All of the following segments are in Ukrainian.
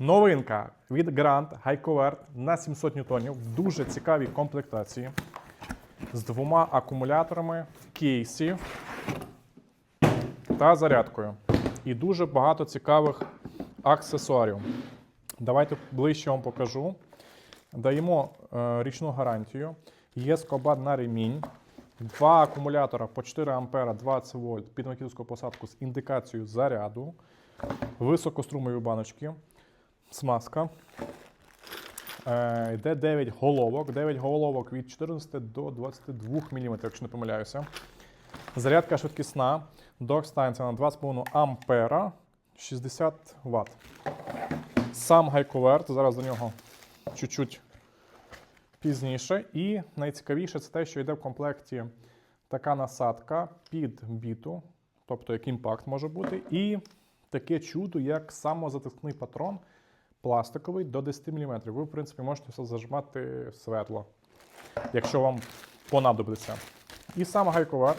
Новинка від Grand Хайковерт на 700 ньютонів в дуже цікавій комплектації з двома акумуляторами в кейсі та зарядкою. І дуже багато цікавих аксесуарів. Давайте ближче вам покажу. Даємо е, річну гарантію. Є скобат на ремінь. Два акумулятора по 4 А 20 вольт під макітовську посадку з індикацією заряду. Високострумові баночки. Смазка. Е, йде 9 головок. 9 головок від 14 до 22 мм, якщо не помиляюся. Зарядка швидкісна. Док-станція на 2,5 ампера 60 Вт. Сам гайковерт, зараз до нього чуть-чуть пізніше. І найцікавіше це те, що йде в комплекті така насадка під біту, тобто як імпакт може бути, і таке чудо, як самозатискний патрон пластиковий до 10 мм. Ви, в принципі, можете все зажимати светло, якщо вам понадобиться. І сам гайковерт.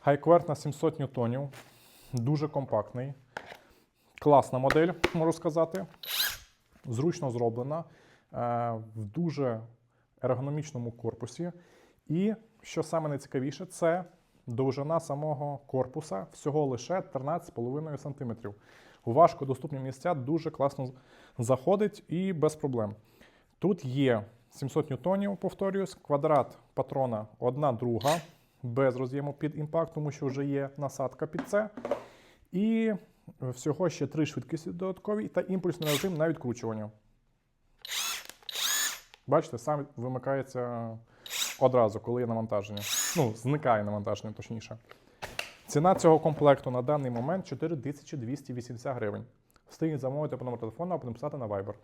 Гайковерт на 700 ньютонів, дуже компактний. Класна модель, можу сказати. Зручно зроблена, е, в дуже ергономічному корпусі. І що саме найцікавіше, це довжина самого корпуса всього лише 13,5 см. У важкодоступні місця дуже класно заходить і без проблем. Тут є 700 ньютонів, повторюсь, квадрат патрона 1 друга, без роз'єму під імпакт, тому що вже є насадка під це. І всього ще три швидкості додаткові та імпульсний режим на відкручування. Бачите, сам вимикається одразу, коли є навантаження. Ну, зникає навантаження, точніше. Ціна цього комплекту на даний момент 4280 гривень. Встигніть замовити по номеру телефону або написати на Viber.